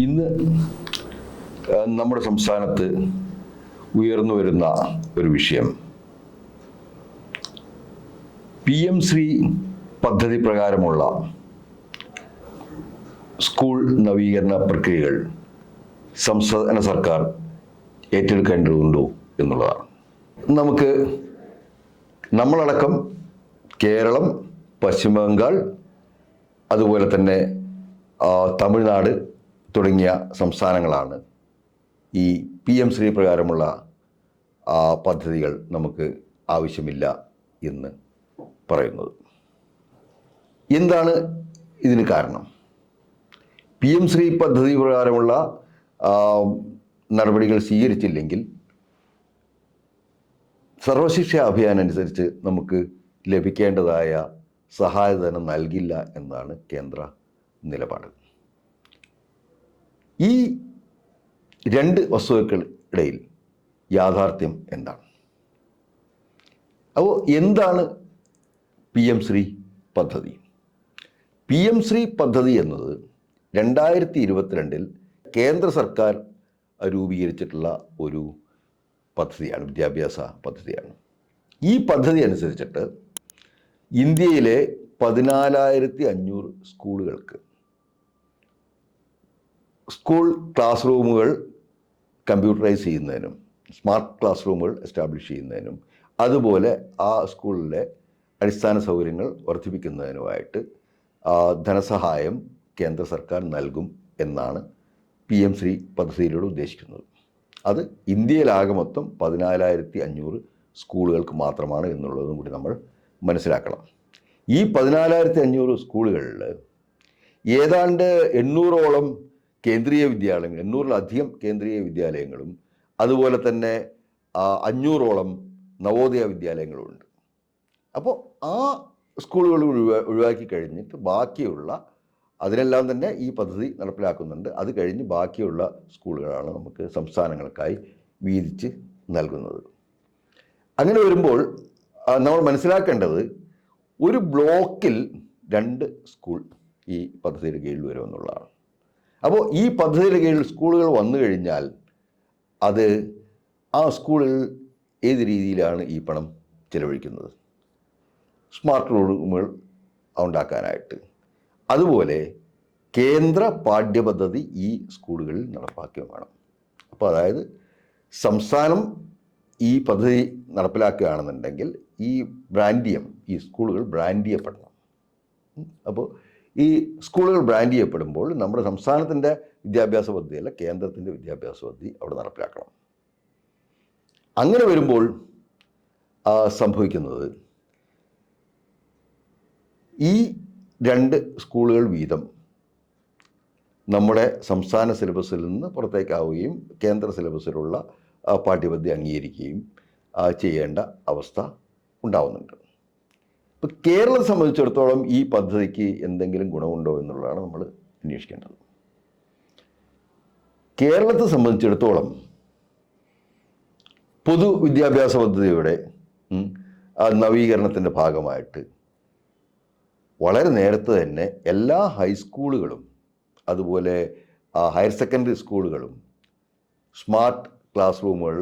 ഇന്ന് നമ്മുടെ സംസ്ഥാനത്ത് ഉയർന്നു വരുന്ന ഒരു വിഷയം. പി എം ശ്രീ പദ്ധതി പ്രകാരമുള്ള സ്കൂൾ നവീകരണ പ്രക്രിയകൾ സംസ്ഥാന സർക്കാർ ഏറ്റെടുക്കേണ്ടതുണ്ടോ എന്നുള്ളതാണ്. നമുക്ക് നമ്മളടക്കം കേരളം പശ്ചിമ ബംഗാൾ അതുപോലെ തന്നെ തമിഴ്നാട് തുടങ്ങിയ സംസ്ഥാനങ്ങളാണ്. ഈ പി എം ശ്രീ പ്രകാരമുള്ള പദ്ധതികൾ നമുക്ക് ആവശ്യമില്ല എന്ന് പറയുന്നത്. എന്താണ് ഇതിന് കാരണം? പി എം ശ്രീ പദ്ധതി പ്രകാരമുള്ള നടപടികൾ സ്വീകരിച്ചില്ലെങ്കിൽ സർവശിക്ഷ അഭിയാൻ അനുസരിച്ച് നമുക്ക് ലഭിക്കേണ്ടതായ സഹായധനം നൽകില്ല എന്നാണ് കേന്ദ്ര നിലപാട്. ഈ രണ്ട് വസ്തുക്കളിടയിൽ യാഥാർത്ഥ്യം എന്താണ്? അപ്പോൾ എന്താണ് പി എം ശ്രീ പദ്ധതി? പി എം ശ്രീ പദ്ധതി എന്നത് രണ്ടായിരത്തി ഇരുപത്തിരണ്ടിൽ കേന്ദ്ര സർക്കാർ രൂപീകരിച്ചിട്ടുള്ള ഒരു പദ്ധതിയാണ് വിദ്യാഭ്യാസ പദ്ധതിയാണ്. ഈ പദ്ധതി അനുസരിച്ചിട്ട് ഇന്ത്യയിലെ പതിനാലായിരത്തി അഞ്ഞൂറ് സ്കൂളുകൾക്ക് സ്കൂൾ ക്ലാസ് റൂമുകൾ കമ്പ്യൂട്ടറൈസ് ചെയ്യുന്നതിനും സ്മാർട്ട് ക്ലാസ് റൂമുകൾ എസ്റ്റാബ്ലിഷ് ചെയ്യുന്നതിനും അതുപോലെ ആ സ്കൂളിലെ അടിസ്ഥാന സൗകര്യങ്ങൾ വർദ്ധിപ്പിക്കുന്നതിനുമായിട്ട് ധനസഹായം കേന്ദ്ര സർക്കാർ നൽകും എന്നാണ് പി എം ശ്രീ പദ്ധതിയിലൂടെ ഉദ്ദേശിക്കുന്നത്. അത് ഇന്ത്യയിലാകെ മൊത്തം പതിനാലായിരത്തി അഞ്ഞൂറ് സ്കൂളുകൾക്ക് മാത്രമാണ് എന്നുള്ളതും കൂടി നമ്മൾ മനസ്സിലാക്കണം. ഈ പതിനാലായിരത്തി അഞ്ഞൂറ് സ്കൂളുകളിൽ ഏതാണ്ട് എണ്ണൂറോളം കേന്ദ്രീയ വിദ്യാലയങ്ങൾ എണ്ണൂറിലധികം കേന്ദ്രീയ വിദ്യാലയങ്ങളും അതുപോലെ തന്നെ അഞ്ഞൂറോളം നവോദയ വിദ്യാലയങ്ങളുമുണ്ട് അപ്പോൾ ആ സ്കൂളുകൾ ഒഴിവാ ഒഴിവാക്കി കഴിഞ്ഞിട്ട് ബാക്കിയുള്ള അതിനെല്ലാം തന്നെ ഈ പദ്ധതി നടപ്പിലാക്കുന്നുണ്ട്. അത് കഴിഞ്ഞ് ബാക്കിയുള്ള സ്കൂളുകളാണ് നമുക്ക് സംസ്ഥാനങ്ങൾക്കായി വീതിച്ച് നൽകുന്നത്. അങ്ങനെ വരുമ്പോൾ നമ്മൾ മനസ്സിലാക്കേണ്ടത് ഒരു ബ്ലോക്കിൽ രണ്ട് സ്കൂൾ ഈ പദ്ധതിയുടെ കീഴിൽ വരുമെന്നുള്ളതാണ്. അപ്പോൾ ഈ പദ്ധതിയുടെ കീഴിൽ സ്കൂളുകൾ വന്നു കഴിഞ്ഞാൽ അത് ആ സ്കൂളിൽ ഏത് രീതിയിലാണ് ഈ പണം ചിലവഴിക്കുന്നത്? സ്മാർട്ട് റൂമുകൾ ഉണ്ടാക്കാനായിട്ട്. അതുപോലെ കേന്ദ്ര പാഠ്യപദ്ധതി ഈ സ്കൂളുകളിൽ നടപ്പാക്കുകയും വേണം. അപ്പോൾ അതായത് സംസ്ഥാനം ഈ പദ്ധതി നടപ്പിലാക്കുകയാണെന്നുണ്ടെങ്കിൽ ഈ ബ്രാൻഡിയം ഈ സ്കൂളുകൾ ബ്രാൻഡിയപ്പെടണം. അപ്പോൾ ഈ സ്കൂളുകൾ ബ്രാൻഡ് ചെയ്യപ്പെടുമ്പോൾ നമ്മുടെ സംസ്ഥാനത്തിന്റെ വിദ്യാഭ്യാസ പദ്ധതിയല്ല കേന്ദ്രത്തിന്റെ വിദ്യാഭ്യാസ പദ്ധതി അവിടെ നടപ്പിലാക്കണം. അങ്ങനെ വരുമ്പോൾ സംഭവിക്കുന്നത് ഈ രണ്ട് സ്കൂളുകൾ വീതം നമ്മുടെ സംസ്ഥാന സിലബസിൽ നിന്ന് പുറത്തേക്കാവുകയും കേന്ദ്ര സിലബസിലുള്ള പാഠ്യപദ്ധതി അംഗീകരിക്കുകയും ചെയ്യേണ്ട അവസ്ഥ ഉണ്ടാവുന്നുണ്ട്. ഇപ്പം കേരളം സംബന്ധിച്ചിടത്തോളം ഈ പദ്ധതിക്ക് എന്തെങ്കിലും ഗുണമുണ്ടോ എന്നുള്ളതാണ് നമ്മൾ അന്വേഷിക്കേണ്ടത് കേരളത്തെ സംബന്ധിച്ചിടത്തോളം പൊതു വിദ്യാഭ്യാസ പദ്ധതിയുടെ ആ നവീകരണത്തിന്റെ ഭാഗമായിട്ട് വളരെ നേരത്തെ തന്നെ എല്ലാ ഹൈസ്കൂളുകളും അതുപോലെ ഹയർ സെക്കൻഡറി സ്കൂളുകളും സ്മാർട്ട് ക്ലാസ് റൂമുകൾ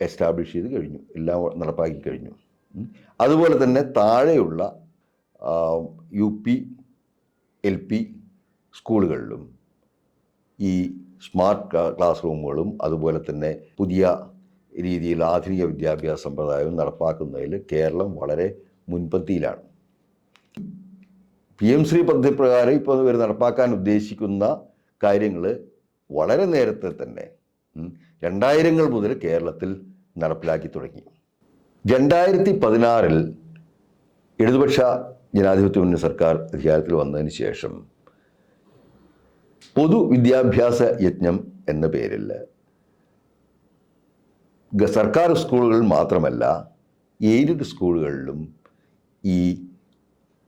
എസ്റ്റാബ്ലിഷ് ചെയ്ത് കഴിഞ്ഞു എല്ലാം നടപ്പാക്കി കഴിഞ്ഞു. അതുപോലെ തന്നെ താഴെയുള്ള യു പി എൽ പി സ്കൂളുകളിലും ഈ സ്മാർട്ട് ക്ലാ- ക്ലാസ് റൂമുകളും അതുപോലെ തന്നെ പുതിയ രീതിയിൽ ആധുനിക വിദ്യാഭ്യാസ സമ്പ്രദായവും നടപ്പാക്കുന്നതിൽ കേരളം വളരെ മുൻപന്തിയിലാണ്. പി എം ശ്രീ പദ്ധതി പ്രകാരം ഇപ്പോൾ ഇവർ നടപ്പാക്കാൻ ഉദ്ദേശിക്കുന്ന കാര്യങ്ങൾ വളരെ നേരത്തെ തന്നെ രണ്ടായിരങ്ങൾ മുതൽ കേരളത്തിൽ നടപ്പിലാക്കി തുടങ്ങി. രണ്ടായിരത്തി പതിനാറിൽ ഇടതുപക്ഷ ജനാധിപത്യ മുന്നണി സർക്കാർ അധികാരത്തിൽ വന്നതിന് ശേഷം പൊതുവിദ്യാഭ്യാസ യജ്ഞം എന്ന പേരിൽ സർക്കാർ സ്കൂളുകളിൽ മാത്രമല്ല എയ്ഡഡ് സ്കൂളുകളിലും ഈ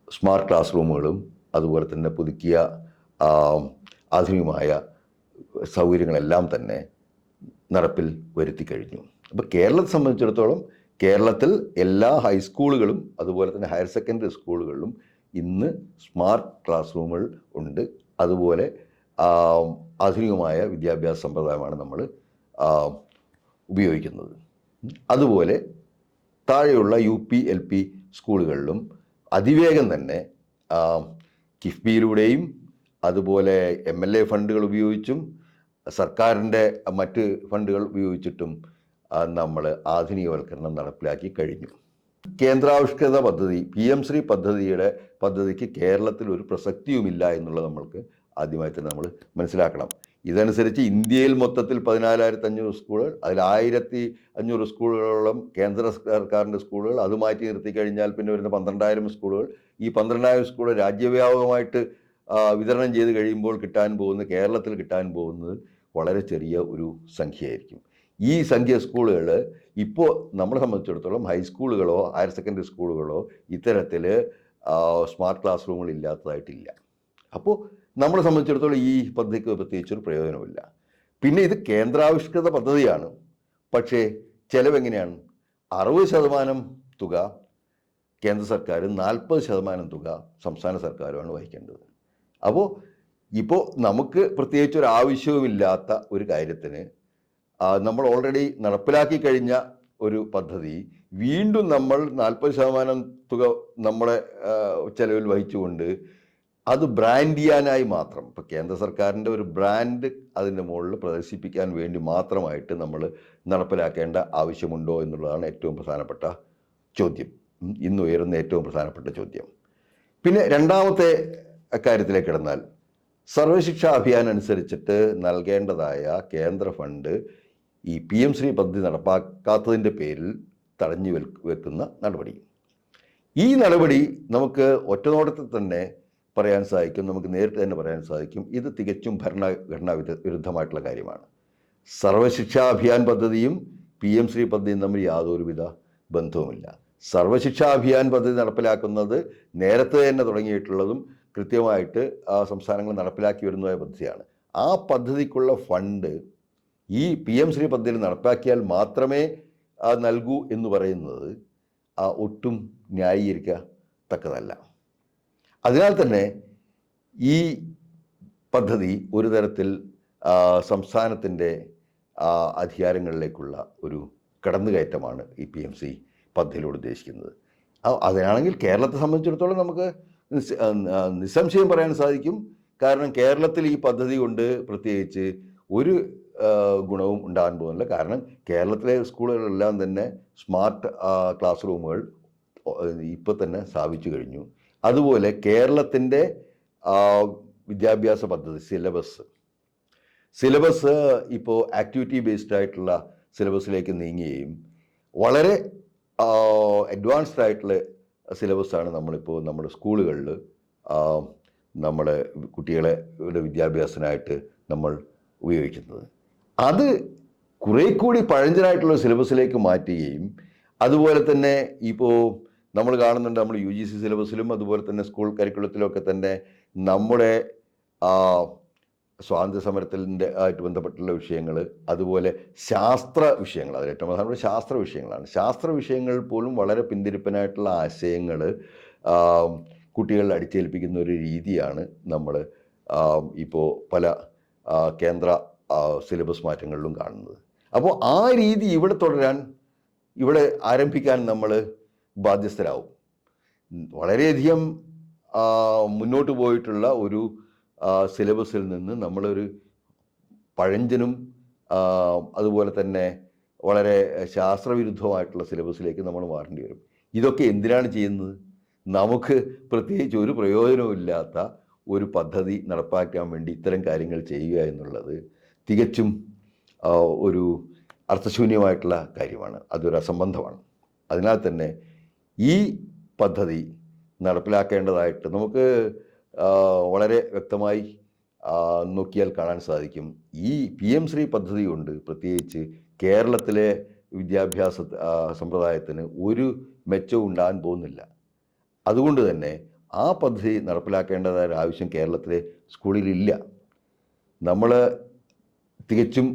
സ്മാർട്ട് ക്ലാസ് റൂമുകളും അതുപോലെ തന്നെ പുതുക്കിയ ആധുനികമായ സൗകര്യങ്ങളെല്ലാം തന്നെ നടപ്പിൽ വരുത്തി കഴിഞ്ഞു. അപ്പോൾ കേരളത്തെ സംബന്ധിച്ചിടത്തോളം കേരളത്തിൽ എല്ലാ ഹൈസ്കൂളുകളും അതുപോലെ തന്നെ ഹയർ സെക്കൻഡറി സ്കൂളുകളിലും ഇന്ന് സ്മാർട്ട് ക്ലാസ് റൂമുകൾ ഉണ്ട്. അതുപോലെ ആധുനികമായ വിദ്യാഭ്യാസ സമ്പ്രദായമാണ് നമ്മൾ ഉപയോഗിക്കുന്നത്. അതുപോലെ താഴെയുള്ള യു പി എൽ പി സ്കൂളുകളിലും അതിവേഗം തന്നെ കിഫ്ബിയിലൂടെയും അതുപോലെ എം എൽ എ ഫണ്ടുകൾ ഉപയോഗിച്ചും സർക്കാരിന്റെ മറ്റ് ഫണ്ടുകൾ ഉപയോഗിച്ചിട്ടും നമ്മൾ ആധുനികവൽക്കരണം നടപ്പിലാക്കി കഴിഞ്ഞു. കേന്ദ്രാവിഷ്കൃത പദ്ധതി പി എം ശ്രീ പദ്ധതിയുടെ പദ്ധതിക്ക് കേരളത്തിൽ ഒരു പ്രസക്തിയുമില്ല എന്നുള്ളത് നമ്മൾക്ക് ആദ്യമായി തന്നെ നമ്മൾ മനസ്സിലാക്കണം. ഇതനുസരിച്ച് ഇന്ത്യയിൽ മൊത്തത്തിൽ പതിനാലായിരത്തി അഞ്ഞൂറ് സ്കൂളുകൾ അതിൽ ആയിരത്തി അഞ്ഞൂറ് സ്കൂളുകളോളം കേന്ദ്ര സർക്കാരിന്റെ സ്കൂളുകൾ അത് മാറ്റി നിർത്തി കഴിഞ്ഞാൽ പിന്നെ വരുന്ന പന്ത്രണ്ടായിരം സ്കൂളുകൾ. ഈ പന്ത്രണ്ടായിരം സ്കൂൾ രാജ്യവ്യാപകമായിട്ട് വിതരണം ചെയ്ത് കഴിയുമ്പോൾ കിട്ടാൻ പോകുന്നത് കേരളത്തിൽ കിട്ടാൻ പോകുന്നത് വളരെ ചെറിയ ഒരു സംഖ്യയായിരിക്കും. ഈ സംഖ്യ സ്കൂളുകൾ ഇപ്പോൾ നമ്മളെ സംബന്ധിച്ചിടത്തോളം ഹൈസ്കൂളുകളോ ഹയർ സെക്കൻഡറി സ്കൂളുകളോ ഇത്തരത്തിൽ സ്മാർട്ട് ക്ലാസ് റൂമുകൾ ഇല്ലാത്തതായിട്ടില്ല. അപ്പോൾ നമ്മളെ സംബന്ധിച്ചിടത്തോളം ഈ പദ്ധതിക്ക് പ്രത്യേകിച്ചൊരു പ്രയോജനമില്ല പിന്നെ ഇത് കേന്ദ്രാവിഷ്കൃത പദ്ധതിയാണ്. പക്ഷേ ചെലവെങ്ങനെയാണ് അറുപത് ശതമാനം തുക കേന്ദ്ര സർക്കാർ നാൽപ്പത് ശതമാനം തുക സംസ്ഥാന സർക്കാരുമാണ് വഹിക്കേണ്ടത്. അപ്പോൾ ഇപ്പോൾ നമുക്ക് പ്രത്യേകിച്ച് ഒരു ആവശ്യവുമില്ലാത്ത ഒരു കാര്യത്തിന് നമ്മൾ ഓൾറെഡി നടപ്പിലാക്കി കഴിഞ്ഞ ഒരു പദ്ധതി. വീണ്ടും നമ്മൾ നാൽപ്പത് ശതമാനം തുക നമ്മുടെ ചെലവിൽ വഹിച്ചുകൊണ്ട് അത് ബ്രാൻഡ് ചെയ്യാനായി മാത്രം. ഇപ്പോൾ കേന്ദ്ര സർക്കാരിന്റെ ഒരു ബ്രാൻഡ് അതിന്റെ മുകളിൽ പ്രദർശിപ്പിക്കാൻ വേണ്ടി മാത്രമായിട്ട് നമ്മൾ നടപ്പിലാക്കേണ്ട ആവശ്യമുണ്ടോ എന്നുള്ളതാണ് ഏറ്റവും പ്രധാനപ്പെട്ട ചോദ്യം. ഇന്ന് ഉയരുന്ന ഏറ്റവും പ്രധാനപ്പെട്ട ചോദ്യം. പിന്നെ രണ്ടാമത്തെ കാര്യത്തിലേക്ക് കിടന്നാൽ സർവശിക്ഷാ അഭിയാൻ അനുസരിച്ചിട്ട് നൽകേണ്ടതായ കേന്ദ്ര ഫണ്ട് ഈ പി എം ശ്രീ പദ്ധതി നടപ്പാക്കാത്തതിന്റെ പേരിൽ തടഞ്ഞു വെക്കുന്ന നടപടി. ഈ നടപടി നമുക്ക് ഒറ്റനോട്ടത്തിൽ തന്നെ പറയാൻ സാധിക്കും നമുക്ക് നേരിട്ട് തന്നെ പറയാൻ സാധിക്കും. ഇത് തികച്ചും ഭരണഘടനാ വിരുദ്ധ- വിരുദ്ധമായിട്ടുള്ള കാര്യമാണ്. സർവശിക്ഷാ അഭിയാൻ പദ്ധതിയും പി എം ശ്രീ പദ്ധതിയും തമ്മിൽ യാതൊരുവിധ ബന്ധവുമില്ല. സർവശിക്ഷാ അഭിയാൻ പദ്ധതി നടപ്പിലാക്കുന്നത് നേരത്തെ തന്നെ തുടങ്ങിയിട്ടുള്ളതും കൃത്യമായിട്ട് സംസ്ഥാനങ്ങൾ നടപ്പിലാക്കി വരുന്നതായ പദ്ധതിയാണ്. ആ പദ്ധതിക്കുള്ള ഫണ്ട് ഈ പി എം ശ്രീ പദ്ധതിയിൽ നടപ്പാക്കിയാൽ മാത്രമേ നൽകൂ എന്ന് പറയുന്നത് ഒട്ടും ന്യായീകരിക്കത്തക്കതല്ല. അതിനാൽ തന്നെ ഈ പദ്ധതി ഒരു തരത്തിൽ സംസ്ഥാനത്തിന്റെ അധികാരങ്ങളിലേക്കുള്ള ഒരു കടന്നുകയറ്റമാണ് ഈ പി എം സി പദ്ധതിയിലൂടെ ഉദ്ദേശിക്കുന്നത്. അതിനാണെങ്കിൽ കേരളത്തെ സംബന്ധിച്ചിടത്തോളം നമുക്ക് നിസ്സംശയം പറയാൻ സാധിക്കും. കാരണം കേരളത്തിൽ ഈ പദ്ധതി കൊണ്ട് പ്രത്യേകിച്ച് ഒരു ഗുണവും ഉണ്ടാകാൻ പോകുന്നില്ല. കാരണം കേരളത്തിലെ സ്കൂളുകളെല്ലാം തന്നെ സ്മാർട്ട് ക്ലാസ് റൂമുകൾ ഇപ്പോൾ തന്നെ സ്ഥാപിച്ചു കഴിഞ്ഞു. അതുപോലെ കേരളത്തിന്റെ വിദ്യാഭ്യാസ പദ്ധതി സിലബസ് സിലബസ് ഇപ്പോൾ ആക്ടിവിറ്റി ബേസ്ഡ് ആയിട്ടുള്ള സിലബസിലേക്ക് നീങ്ങുകയും വളരെ അഡ്വാൻസ്ഡ് ആയിട്ടുള്ള സിലബസാണ് നമ്മളിപ്പോൾ നമ്മുടെ സ്കൂളുകളിൽ നമ്മുടെ കുട്ടികളെ യുടെ വിദ്യാഭ്യാസത്തിനായിട്ട് നമ്മൾ ഉപയോഗിക്കുന്നത്. അത് കുറേ കൂടി പഴഞ്ചനായിട്ടുള്ള സിലബസിലേക്ക് മാറ്റുകയും അതുപോലെ തന്നെ ഇപ്പോൾ നമ്മൾ കാണുന്നുണ്ട് നമ്മൾ യു ജി സി സിലബസിലും അതുപോലെ തന്നെ സ്കൂൾ കരിക്കുലത്തിലും ഒക്കെ തന്നെ നമ്മുടെ സ്വാതന്ത്ര്യ സമരത്തിന്റെ ആയിട്ട് ബന്ധപ്പെട്ടുള്ള വിഷയങ്ങൾ അതുപോലെ ശാസ്ത്ര വിഷയങ്ങൾ അതിൽ ഏറ്റവും പ്രധാനപ്പെട്ട ശാസ്ത്ര വിഷയങ്ങളാണ്. ശാസ്ത്ര വിഷയങ്ങൾ പോലും വളരെ പിന്തിരിപ്പനായിട്ടുള്ള ആശയങ്ങൾ കുട്ടികളിൽ അടിച്ചേൽപ്പിക്കുന്ന ഒരു രീതിയാണ് നമ്മൾ ഇപ്പോൾ പല കേന്ദ്ര സിലബസ് മാറ്റങ്ങളിലും കാണുന്നത്. അപ്പോൾ ആ രീതി ഇവിടെ തുടരാൻ ഇവിടെ ആരംഭിക്കാൻ നമ്മൾ ബാധ്യസ്ഥരാകും വളരെയധികം മുന്നോട്ട് പോയിട്ടുള്ള ഒരു സിലബസിൽ നിന്ന് നമ്മളൊരു പഴഞ്ചനും അതുപോലെ തന്നെ വളരെ ശാസ്ത്രവിരുദ്ധമായിട്ടുള്ള സിലബസിലേക്ക് നമ്മൾ മാറേണ്ടി വരും. ഇതൊക്കെ എന്തിനാണ് ചെയ്യുന്നത്? നമുക്ക് പ്രത്യേകിച്ച് ഒരു പ്രയോജനവും ഇല്ലാത്ത ഒരു പദ്ധതി നടപ്പാക്കാൻ വേണ്ടി ഇത്തരം കാര്യങ്ങൾ ചെയ്യുക എന്നുള്ളത് തികച്ചും ഒരു അർത്ഥശൂന്യമായിട്ടുള്ള കാര്യമാണ്. അതൊരു അസംബന്ധമാണ്. അതിനാൽ തന്നെ ഈ പദ്ധതി നടപ്പിലാക്കേണ്ടതായിട്ട് നമുക്ക് വളരെ വ്യക്തമായി നോക്കിയാൽ കാണാൻ സാധിക്കും. ഈ പി എം ശ്രീ പദ്ധതി കൊണ്ട് പ്രത്യേകിച്ച് കേരളത്തിലെ വിദ്യാഭ്യാസ സമ്പ്രദായത്തിന് ഒരു മെച്ചവും ഉണ്ടാകാൻ പോകുന്നില്ല. അതുകൊണ്ട് തന്നെ ആ പദ്ധതി നടപ്പിലാക്കേണ്ടതായ ആവശ്യം കേരളത്തിലെ സ്കൂളിലില്ല. നമ്മൾ തികച്ചും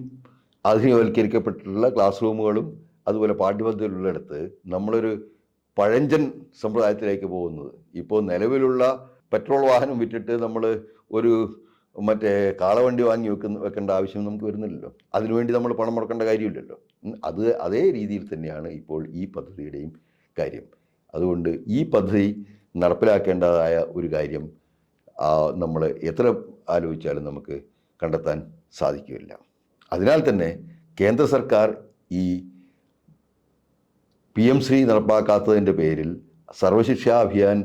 ആധുനികവൽക്കരിക്കപ്പെട്ടിട്ടുള്ള ക്ലാസ് റൂമുകളും അതുപോലെ പാഠ്യപദ്ധതിയിലുള്ളിടത്ത് നമ്മളൊരു പഴഞ്ചൻ സമ്പ്രദായത്തിലേക്ക് പോകുന്നത്. ഇപ്പോൾ നിലവിലുള്ള പെട്രോൾ വാഹനം വിറ്റിട്ട് നമ്മൾ ഒരു മറ്റേ കാളവണ്ടി വാങ്ങി വെക്കുന്ന വെക്കേണ്ട ആവശ്യം നമുക്ക് വരുന്നില്ലല്ലോ. അതിനുവേണ്ടി നമ്മൾ പണം മുടക്കേണ്ട കാര്യമില്ലല്ലോ. അത് അതേ രീതിയിൽ തന്നെയാണ് ഇപ്പോൾ ഈ പദ്ധതിയുടെയും കാര്യം. അതുകൊണ്ട് ഈ പദ്ധതി നടപ്പിലാക്കേണ്ടതായ ഒരു കാര്യം നമ്മൾ എത്ര ആലോചിച്ചാലും നമുക്ക് കണ്ടെത്താൻ സാധിക്കില്ല അതിനാൽ തന്നെ കേന്ദ്ര സർക്കാർ ഈ പി എം ശ്രീ നടപ്പാക്കാത്തതിന്റെ പേരിൽ സർവശിക്ഷാ അഭിയാൻ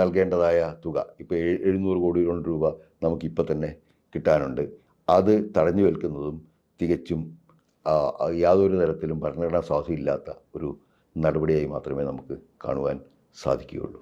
നൽകേണ്ടതായ തുക ഇപ്പോൾ എഴുന്നൂറ് കോടി രൂപ നമുക്കിപ്പോൾ തന്നെ കിട്ടാനുണ്ട്. അത് തടഞ്ഞു വെക്കുന്നതും തികച്ചും യാതൊരു തരത്തിലും ഭരണഘടനാ സ്വാധീനമില്ലാത്ത ഒരു നടപടിയായി മാത്രമേ നമുക്ക് കാണുവാൻ സാധിക്കുകയുള്ളൂ.